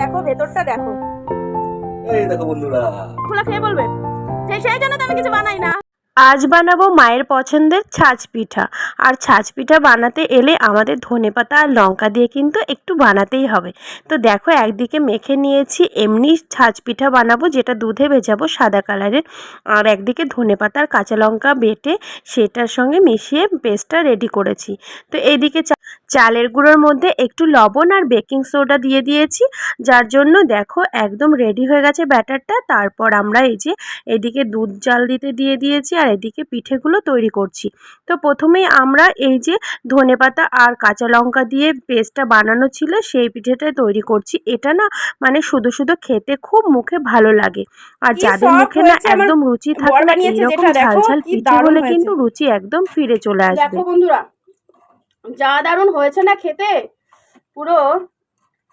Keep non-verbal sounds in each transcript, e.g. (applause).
দেখো ভেতরটা দেখো। এই দেখো বন্ধুরা। খোলা খেয়ে বলবেন সেই সেই জন্য তো আমি কিছু বানাই না। আজ বানাবো মায়ের পছন্দের ছাঁচ পিঠা। আর ছাঁচ পিঠা বানাতে এলে আমাদের ধনেপাতা আর লঙ্কা দিয়ে কিন্তু একটু বানাতেই হবে। তো দেখো একদিকে মেখে নিয়েছি, এমনি ছাঁচ পিঠা বানাবো যেটা দুধে ভেজাবো সাদা কালারের। আর একদিকে ধনেপাতা আর কাঁচা লঙ্কা বেটে সেটার সঙ্গে মিশিয়ে পেস্টটা রেডি করেছি। তো এইদিকে চালের গুঁড়োর মধ্যে একটু লবণ আর বেকিং সোডা দিয়ে দিয়েছি। যার জন্য দেখো একদম রেডি হয়ে গেছে ব্যাটারটা। তারপর আমরা এই যে, এদিকে দুধ জাল দিতে দিয়ে দিয়েছি। আর এদিকে পিঠেগুলো তৈরি করছি। তো প্রথমেই আমরা এই যে ধনেপাতা আর কাঁচা লঙ্কা দিয়ে পেস্টটা বানানো ছিল সেই পিঠেটা তৈরি করছি। এটা না মানে শুধু শুধু খেতে খুব মুখে ভালো লাগে। আর যাদের মুখে না একদম রুচি থাকে না যেটা ঝাল ঝাল পিঠে হলে কিন্তু রুচি একদম ফিরে চলে আসবে। দেখো বন্ধুরা যা দারুণ হয়েছে না খেতে পুরো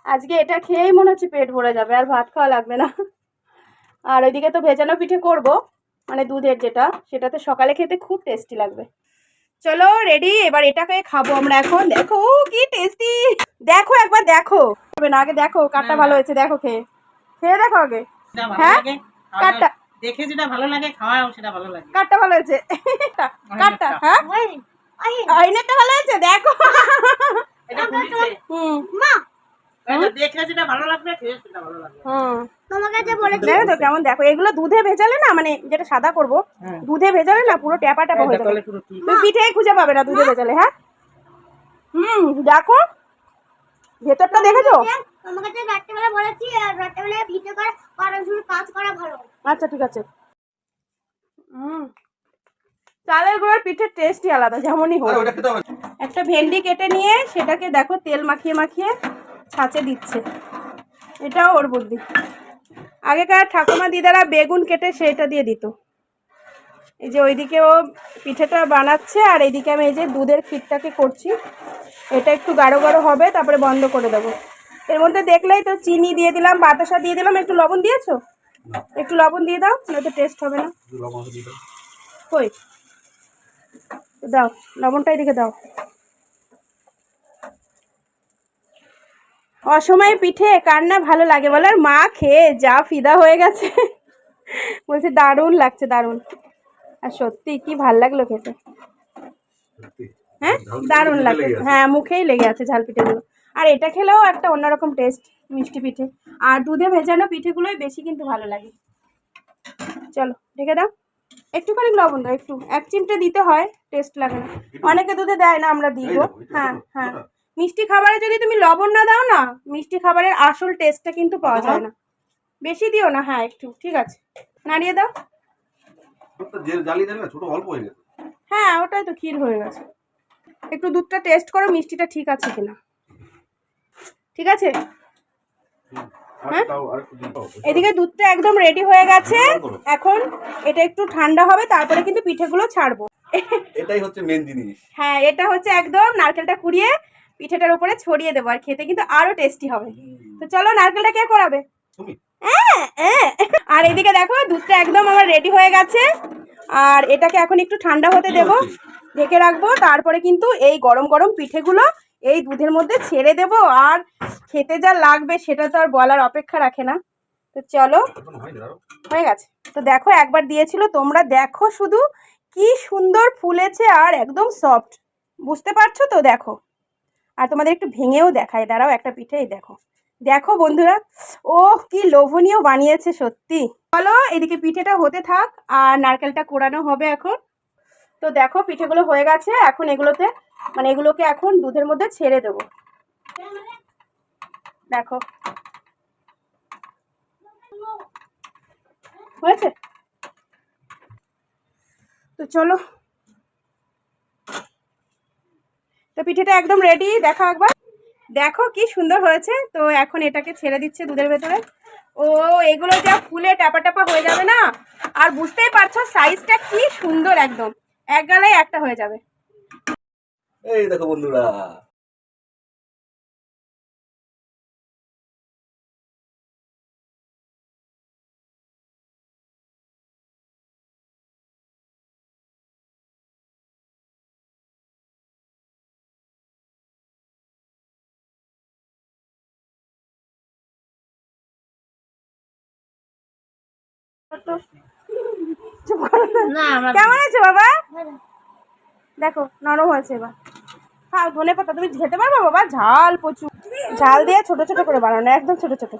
আজকে এটা খেয়েই মনে হচ্ছে পেট ভরে যাবে আর ভাত খাওয়া লাগবে না। আর ওইদিকে তো ভেজানো পিঠে করব। মানে দুধের যেটা সেটাতে সকালে খেতে খুব টেস্টি লাগবে। চলো রেডি এবার এটাকে খাব আমরা এখন। দেখো কি টেস্টি দেখো একবার দেখো। না আগে দেখো কাঠটা ভালো হয়েছে দেখো খেয়ে। খেয়ে দেখো আগে। হ্যাঁ? লাগে, দাওয়া- দেখে যেটা ভালো লাগে খাওয়াও সেটা ভালো লাগে। কাঠটা ভালো হয়েছে? কাঠটা হ্যাঁ? ভালো হয়েছে? দেখো। এটা। হুম। এটা দেখে যেটা ভালো লাগবে খেয়ে সেটা ভালো লাগবে। হুম। বলেছি। দেখো তো কেমন দেখো এগুলো দুধে ভেজালে না মানে যেটা সাদা করব হ্যাঁ। দুধে ভেজালে না পুরো ট্যাপা ট্যাপা হয়ে যাবে। তুমি পিঠেই খুঁজে পাবে না দুধে ভেজালে হ্যাঁ? হুম দেখো। ভেতরটা দেখেছ? রাত্রেবেলা বলেছি আর রাত্রেবেলা ভিডিও করে পড়াশোনার কাজ করা ভালো। আচ্ছা ঠিক আছে। হুম চালের গুঁড়োর পিঠের টেস্টই আলাদা যেমনই হোক। আরে ওটা খেতে হবে। না। একটা ভেন্ডি কেটে নিয়ে সেটাকে দেখো তেল মাখিয়ে মাখিয়ে ছাঁচে দিচ্ছে। এটাও ওর বুদ্ধি। আগেকার ঠাকুমা দিদারা বেগুন কেটে সেটা দিয়ে দিত। এই যে ওইদিকে ও পিঠেটা বানাচ্ছে আর এইদিকে আমি এই যে দুধের ক্ষীরটাকে করছি। এটা একটু গাঢ় গাঢ় হবে তারপরে বন্ধ করে দেবো। এর মধ্যে দেখলেই তো চিনি দিয়ে দিলাম বাতাসা দিয়ে দিলাম একটু লবণ দিয়েছ? একটু লবণ দিয়ে দাও নয়তো টেস্ট হবে না। কই? দাও লবণটা এদিকে দাও। অসময়ে পিঠে কার না ভালো লাগে বলো? আর মা খেয়ে যা ফিদা হয়ে গেছে। বলছে দারুণ লাগছে দারুণ। আর সত্যি কি ভালো লাগল খেতে? হ্যাঁ? দারুণ লাগছে হ্যাঁ মুখেই লেগে আছে ঝাল পিঠেগুলো। আর এটা খেলেও একটা অন্যরকম টেস্ট মিষ্টি পিঠে। আর দুধে ভেজানো পিঠেগুলোই বেশি কিন্তু ভালো লাগে। চলো ঢেকে দাও। একটুখানি লবণ দাও একটু। এক চিমটে দিতে হয় টেস্ট লাগে না। অনেকে দুধে দেয় না আমরা দিব। হ্যাঁ হ্যাঁ। মিষ্টি খাবারে যদি তুমি লবণ না দাও না মিষ্টি খাবারের আসল টেস্টটা কিন্তু পাওয়া যায় না। বেশি দিও না হ্যাঁ একটু ঠিক আছে। নাড়িয়ে দাও। ছোট অল্প হয়ে গেছে। হ্যাঁ ওটাই তো ক্ষীর হয়ে গেছে। একটু দুধটা টেস্ট করো মিষ্টিটা ঠিক আছে কিনা। ঠিক আছে? হ্যাঁ? এদিকে দুধটা একদম রেডি হয়ে গেছে। এখন এটা একটু ঠান্ডা হবে তারপরে কিন্তু পিঠেগুলো ছাড়বো। এটাই হচ্ছে মেন জিনিস। হ্যাঁ এটা হচ্ছে একদম নারকেলটা কুড়িয়ে পিঠেটার উপরে ছড়িয়ে দেবো আর খেতে কিন্তু আরও টেস্টি হবে। তো চলো নারকেলটা কে করাবে। আর এদিকে দেখো দুধটা একদম আমার রেডি হয়ে গেছে। আর এটাকে এখন একটু ঠান্ডা হতে দেবো ঢেকে রাখব। তারপরে কিন্তু এই গরম গরম পিঠেগুলো এই দুধের মধ্যে ছেড়ে দেবো। আর খেতে যা লাগবে সেটা তো আর বলার অপেক্ষা রাখে না। তো চলো হয়ে গেছে। তো দেখো একবার দিয়েছিল তোমরা দেখো শুধু কি সুন্দর ফুলেছে আর একদম সফট বুঝতে পারছ তো? দেখো। আর তোমাদের একটু ভেঙেও দেখায় দাঁড়াও একটা পিঠেই দেখো। দেখো বন্ধুরা ও কি লোভনীয় বানিয়েছে সত্যি। চলো, এদিকে পিঠেটা হতে থাক, আর নারকেলটা কোড়ানো হবে এখন। তো দেখো, পিঠেগুলো হয়ে গেছে, এখন এগুলোতে মানে এগুলোকে এখন দুধের মধ্যে ছেড়ে দেবো। দেখো। হয়েছে? তো চলো তো পিঠেটা একদম রেডি দেখো একবার। দেখো কি সুন্দর হয়েছে। তো এখন এটাকে ছেড়ে দিচ্ছে দুধের ভেতরে। ও, এগুলো যা ফুলে টাপা টাপা হয়ে যাবে না? আর বুঝতেই পারছ সাইজটা কি সুন্দর একদম। এক গালায় একটা হয়ে যাবে। এই দেখো বন্ধুরা কেমন আছে বাবা? দেখো নরম হয়েছে এবার। খাও ধনে পাতা তুমি খেতে পারবে বাবা? ঝাল প্রচুর। ঝাল দিয়ে ছোট ছোট করে বানানো একদম ছোট ছোট।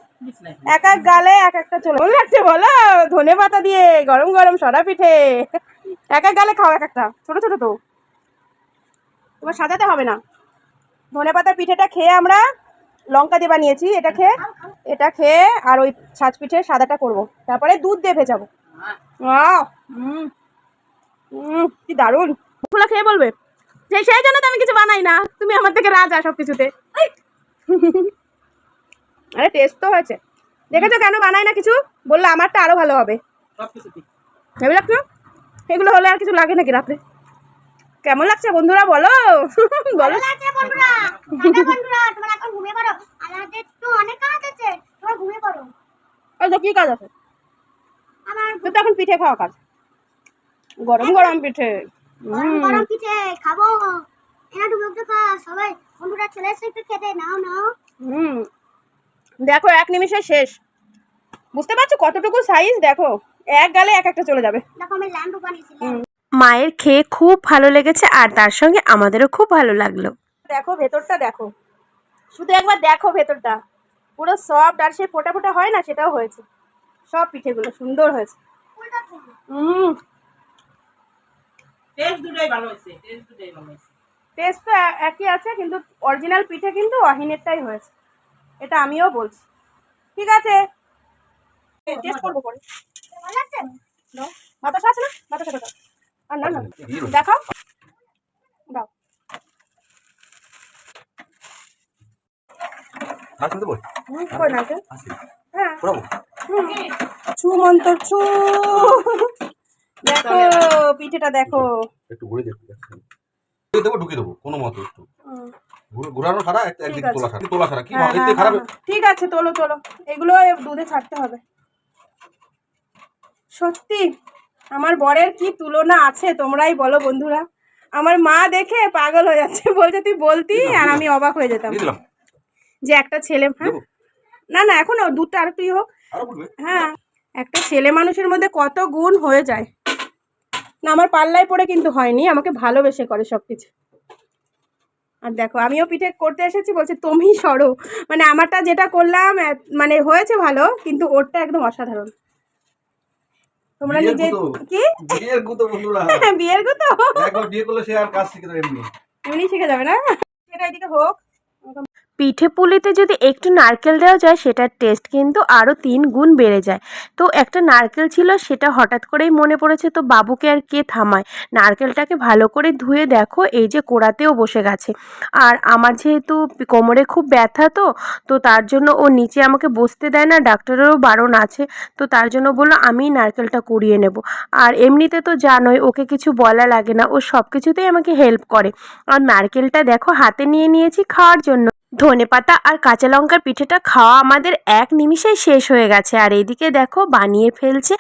এক এক গালে এক একটা চলে। কেমন লাগছে বলো? ধনে পাতা দিয়ে গরম গরম সরা পিঠে। এক এক গালে খাও এক একটা ছোট ছোট তো। তোমার সাজাতে হবে না। ধনে পাতা পিঠেটা খেয়ে আমরা লঙ্কা দিয়ে বানিয়েছি এটা খেয়ে এটা খেয়ে আর ওই ছাঁচ পিঠে সাদাটা করব। তারপরে দুধ দিয়ে ভেজাবো। কি দারুণ। খোলা খেয়ে বলবে সেই সেই জন্য তো আমি কিছু বানাই না তুমি আমার থেকে রাজা সব কিছুতে। (laughs) আরে টেস্ট তো হয়েছে। দেখেছ কেন বানাই না কিছু? বললে আমারটা আরও ভালো হবে। লাগছো এগুলো হলে আর কিছু লাগে নাকি রাত্রে কেমন লাগছে বন্ধুরা বলো? বলো। কি কাজ আছে? তোর তো এখন পিঠে খাওয়া কাজ। গরম গরম পিঠে। গরম গরম পিঠে খাব। এনা ডুবে উঠে খা। সবাই বন্ধুরা চলে এসে একটু খেতে। নাও নাও। হুম। দেখো এক নিমিষে শেষ। বুঝতে পারছ কতটুকু সাইজ দেখো এক গালে এক একটা চলে যাবে। দেখো আমি ল্যাম্প বানিয়েছি মায়ের খেয়ে খুব ভালো লেগেছে আর তার সঙ্গে আমাদেরও খুব ভালো লাগল। দেখো ভেতরটা দেখো। শুধু একবার দেখো ভেতরটা। পুরো সফট আর সেই ফোটা ফোটা হয় না সেটাও হয়েছে। সব পিঠেগুলো সুন্দর হয়েছে। হুম। টেস্ট দুটোই ভালো হয়েছে টেস্ট দুটোই ভালো হয়েছে। টেস্ট তো একই আছে কিন্তু অরিজিনাল পিঠে কিন্তু অহিনেরটাই হয়েছে। এটা আমিও বলছি। ঠিক আছে? টেস্ট করব পরে। ভালো লাগছে? নাও। আছে না? আর না না। দেখাও। দাও? হ্যাঁ। ছু মন্তর ছু দেখো পিঠেটা দেখো। একটু ঘুরে দেবো কোনো মতো একটু। হুম, ঘুরে- ছাড়া একদিক তোলা ছাড়া তোলা ছাড়া কি হ্যাঁ, হ্যাঁ, খারাপ ঠিক আছে তোলো তোলো। এগুলো দুধে ছাড়তে হবে। সত্যি। আমার বরের কি তুলনা আছে তোমরাই বলো বন্ধুরা। আমার মা দেখে পাগল হয়ে যাচ্ছে বলছে তুই বলতি আর আমি অবাক হয়ে যেতাম। যে একটা ছেলে হ্যাঁ? না না এখনও দুধটা আর একটুই হোক। হ্যাঁ একটা ছেলে মানুষের মধ্যে কত গুণ হয়ে যায়। না আমার পাল্লায় পড়ে কিন্তু হয়নি আমাকে ভালোবেসে করে সব কিছু আর দেখো আমিও পিঠে করতে এসেছি বলছে তুমি সরো। মানে আমারটা যেটা করলাম মানে হয়েছে ভালো কিন্তু ওরটা একদম অসাধারণ। তোমরা নিজে কি? বিয়ের গুতো বন্ধুরা। (laughs) বিয়ের গুতো? তো বিয়ে করলে সে আর কাজ শিখে দেবে এমনি। এমনি শিখে যাবে না? সেটা এদিকে হোক। পিঠে পুলিতে যদি একটু নারকেল দেওয়া যায়, সেটার টেস্ট কিন্তু আরও তিন গুণ বেড়ে যায়। তো একটা নারকেল ছিল, সেটা হঠাৎ করেই মনে পড়েছে, তো বাবুকে আর কে থামায়? নারকেলটাকে ভালো করে ধুয়ে দেখো, এই যে কোড়াতেও বসে গেছে। আর আমার যেহেতু কোমরে খুব ব্যথা তো তো তার জন্য ও নিচে আমাকে বসতে দেয় না, ডাক্তারেরও বারণ আছে, তো তার জন্য বলল, আমি নারকেলটা কুড়িয়ে নেব। আর এমনিতে তো জানোই, ওকে কিছু বলা লাগে না, ও সব কিছুতেই আমাকে হেল্প করে। আর নারকেলটা দেখো, হাতে নিয়ে নিয়েছি খাওয়ার জন্য। ধনেপাতা আর কাঁচা লঙ্কার পিঠেটা খাওয়া আমাদের এক নিমিষেই শেষ হয়ে গেছে। আর এদিকে দেখো, বানিয়ে ফেলছে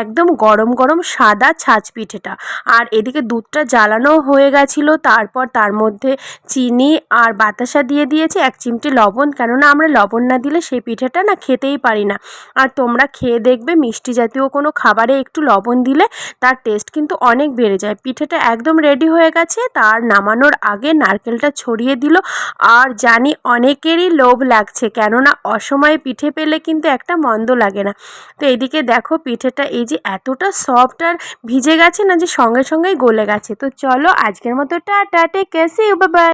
একদম গরম গরম সাদা ছাঁচ পিঠেটা। আর এদিকে দুধটা জ্বালানো হয়ে গেছিল, তারপর তার মধ্যে চিনি আর বাতাসা দিয়ে দিয়েছে, এক চিমটি লবণ। কেননা আমরা লবণ না দিলে সেই পিঠেটা না খেতেই পারি না। আর তোমরা খেয়ে দেখবে, মিষ্টি জাতীয় কোনো খাবারে একটু লবণ দিলে তার টেস্ট কিন্তু অনেক বেড়ে যায়। পিঠেটা একদম রেডি হয়ে গেছে, তার নামানোর আগে নারকেলটা ছড়িয়ে দিল। আর জানি অনেকেরই লোভ লাগছে, কেননা অসময়ে পিঠে পেলে কিন্তু একটা মন্দ লাগে না। তো এদিকে দেখো পিঠেটা এই যে এতটা সফট আর ভিজে গেছে না যে সঙ্গে সঙ্গেই গলে গেছে। তো চলো আজকের মতো টাটা টেক কেসি বাই